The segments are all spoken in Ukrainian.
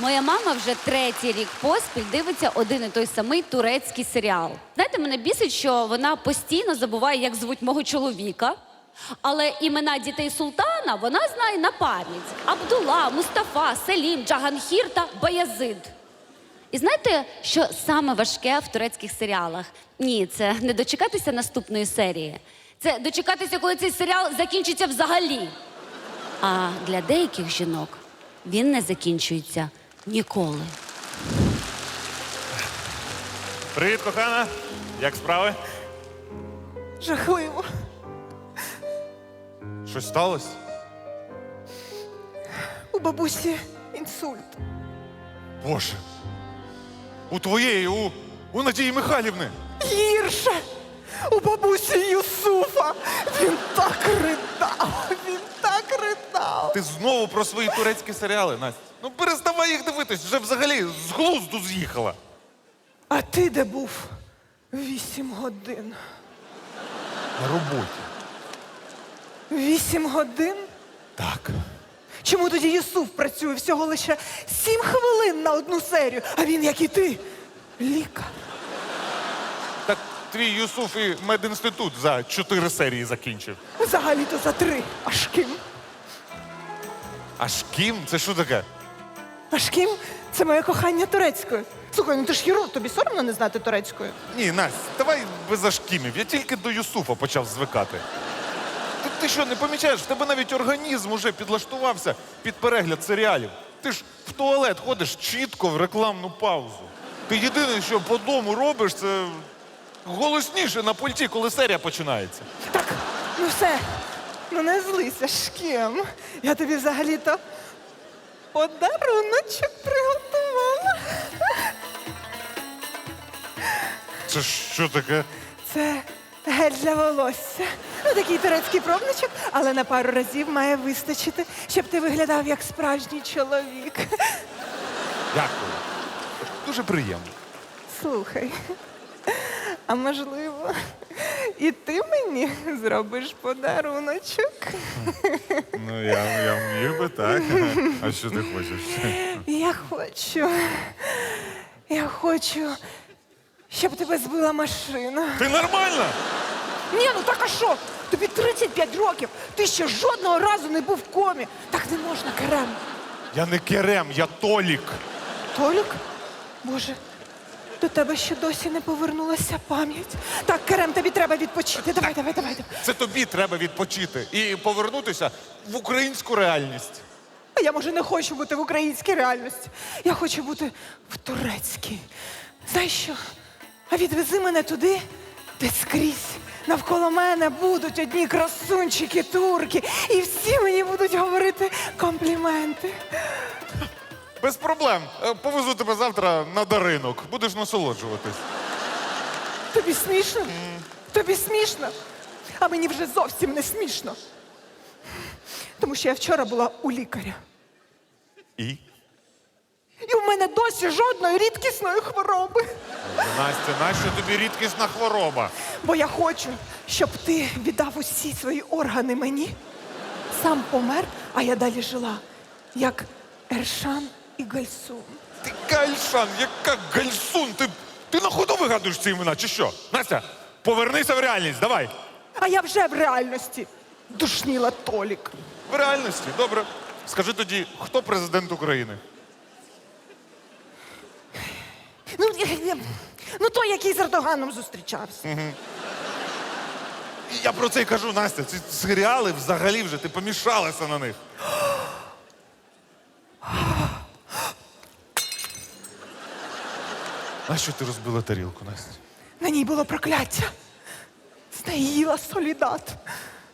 Моя мама вже третій рік поспіль дивиться один і той самий турецький серіал. Знаєте, мене бісить, що вона постійно забуває, як звуть мого чоловіка. Але імена дітей султана вона знає на пам'ять: Абдула, Мустафа, Селім, Джаганхір та Баязид. І знаєте, що саме важке в турецьких серіалах? Ні, це не дочекатися наступної серії. Це дочекатися, коли цей серіал закінчиться взагалі. А для деяких жінок він не закінчується ніколи. Привіт, кохана. Як справи? Жахливо. Щось сталося? У бабусі інсульт. Боже. У твоєї, у, у Надії Михайлівни. Гірше! У бабусі Юсуфа. Він так ридав. Він так ридав. Ти знову про свої турецькі серіали, Настя. Ну переставай їх дивитись, вже взагалі з глузду з'їхала. А ти де був? Вісім годин. На роботі. Вісім годин? Так. Чому тоді Юсуф працює всього лише сім хвилин на одну серію, а він, як і ти, лікар. Твій Юсуф і медінститут за чотири серії закінчив. Взагалі-то за три. Аж ким? Аж ким? Це що таке? Аж ким? Це моє кохання турецькою. Слухай, ну ти ж хірург, тобі соромно не знати турецькою? Ні, Настя, давай без ашкімів. Я тільки до Юсуфа почав звикати. Ти, ти що, не помічаєш? В тебе навіть організм уже підлаштувався під перегляд серіалів. Ти ж в туалет ходиш чітко в рекламну паузу. Ти єдине, що по дому робиш, це голосніше на пульті, коли серія починається. Так, ну все. Ну не злися, шкем. Я тобі взагалі-то подаруночок приготувала. Це що таке? Це гель для волосся. Ну, такий турецький пробничок, але на пару разів має вистачити, щоб ти виглядав як справжній чоловік. Дякую. Дуже приємно. Слухай, а можливо, і ти мені зробиш подаруночок? Ну, я, я міг би так. А що ти хочеш? Я хочу. Я хочу, щоб тебе збила машина. Ти нормальна? Ні, ну так а що? Тобі 35 років. Ти ще жодного разу не був в комі. Так не можна, Керем. Я не керем, я Толік. Толік? Боже, до тебе ще досі не повернулася пам'ять. Так, Керем, тобі треба відпочити. Давай, давай, давай. давай. Це тобі треба відпочити і повернутися в українську реальність. А я, може, не хочу бути в українській реальності. Я хочу бути в турецькій. Знаєш що? А відвези мене туди, де скрізь. Навколо мене будуть одні красунчики, турки, і всі мені будуть говорити компліменти. Без проблем. Е, Повезу тебе завтра на даринок. Будеш насолоджуватись. Тобі смішно? Тобі смішно? А мені вже зовсім не смішно. Тому що я вчора була у лікаря. І? І в мене досі жодної рідкісної хвороби. Настя, нащо тобі рідкісна хвороба? Бо я хочу, щоб ти віддав усі свої органи мені, сам помер, а я далі жила, як Ершан і Гальсун. Ти гальшан, яка гальсун? Ти, ти на ходу вигадуєш ці імена, чи що? Настя, повернися в реальність, давай. А я вже в реальності душніла Толік. В реальності, добре. Скажи тоді, хто президент України? Ну, е, е, ну той, який з Ердоганом зустрічався. Я про це й кажу, Настя. Ці серіали взагалі вже ти помішалася на них. А що ти розбила тарілку, Настя? На ній було прокляття. З неї їла солідат.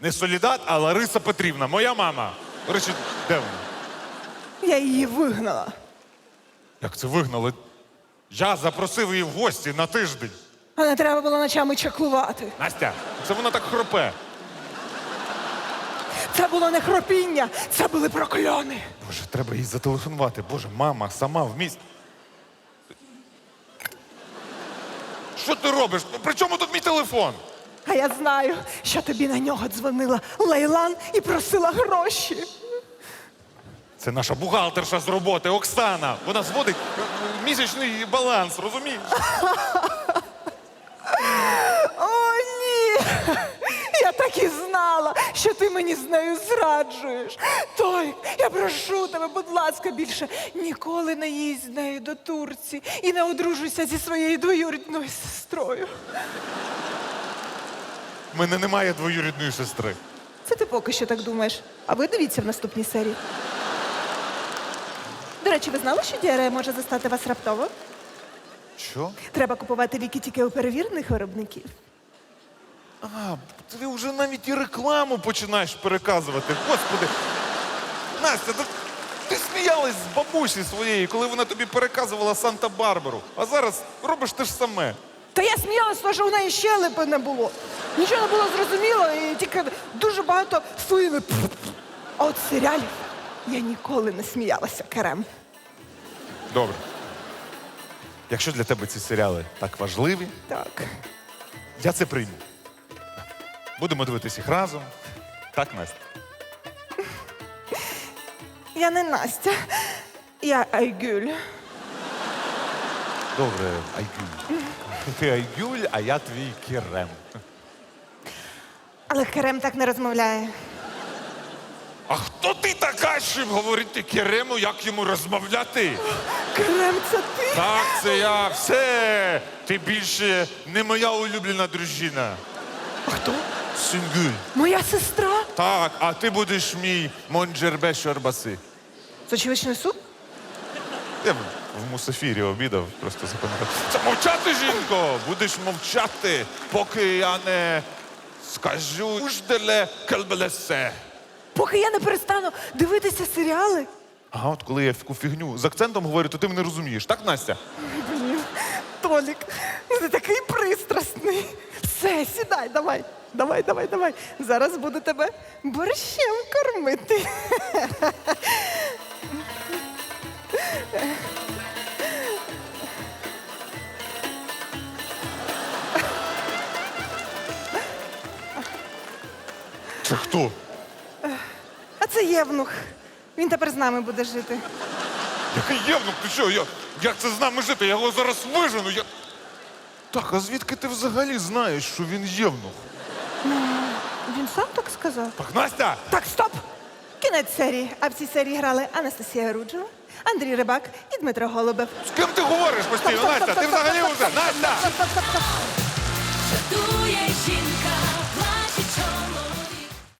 Не Солідат, а Лариса Петрівна, моя мама. До речі, де вона? Я її вигнала. Як це вигнали? Я запросив її в гості на тиждень. А не треба було ночами чаклувати. Настя, це вона так хропе. Це було не хропіння, це були прокльони. Боже, треба їй зателефонувати. Боже, мама сама в місті. Що ти робиш? При чому тут мій телефон? А я знаю, що тобі на нього дзвонила Лейлан і просила гроші. Це наша бухгалтерша з роботи Оксана. Вона зводить е, е, місячний баланс, розумієш? О, ні! Я так і знала, що ти мені з нею зраджуєш. Той, я прошу тебе, будь ласка, більше ніколи не їдь з нею до Турції і не одружуйся зі своєю двоюрідною сестрою. У мене немає двоюрідної сестри. Це ти поки що так думаєш. А ви дивіться в наступній серії. До речі, ви знали, що діарея може застати вас раптово? Що? Треба купувати ліки тільки у перевірених виробників. А, ти вже навіть і рекламу починаєш переказувати. Господи. Настя, та ти сміялась з бабусі своєї, коли вона тобі переказувала Санта-Барбару. А зараз робиш те ж саме. Та я сміялась, тому що в неї щелепи не було. Нічого не було зрозуміло, і тільки дуже багато слини. А от серіалів я ніколи не сміялася керем. Добре. Якщо для тебе ці серіали так важливі, Так. я це прийму. Будемо дивитися їх разом. Так, Настя? Я не Настя, я Айгюль. Добре, Айгюль. Ти Айгюль, а я твій Керем. Але керем так не розмовляє. А хто ти така, щоб говорити Керему, як йому розмовляти? Керем, це ти? Так, це я. Все. Ти більше не моя улюблена дружина. А хто? Сингюль. Моя сестра? Так, а ти будеш мій Монджербе Щорбаси. Сочевичний суп? Я в в мусафірі обідав, просто запам'ятав. Це мовчати, жінко! Будеш мовчати, поки я не скажу «Ужделе кельбелесе». Поки я не перестану дивитися серіали. Ага, от коли я таку фігню з акцентом говорю, то ти мене розумієш, так, Настя? Блін, Толік, ти такий пристрасний. Все, сідай, давай. Давай, давай, давай. Зараз буду тебе борщем кормити. Це хто? А це Євнух. Він тепер з нами буде жити. Який євнух? Ти що? Я, як це з нами жити? Я його зараз вижену. Я... Так, а звідки ти взагалі знаєш, що він євнух? Він сам так сказав. Так, Настя! Так, стоп! Кінець серії. А в цій серії грали Анастасія Руджова, Андрій Рибак і Дмитро Голубев. З ким ти говориш постійно, Настя? Ти стоп, взагалі стоп, вже. Настя!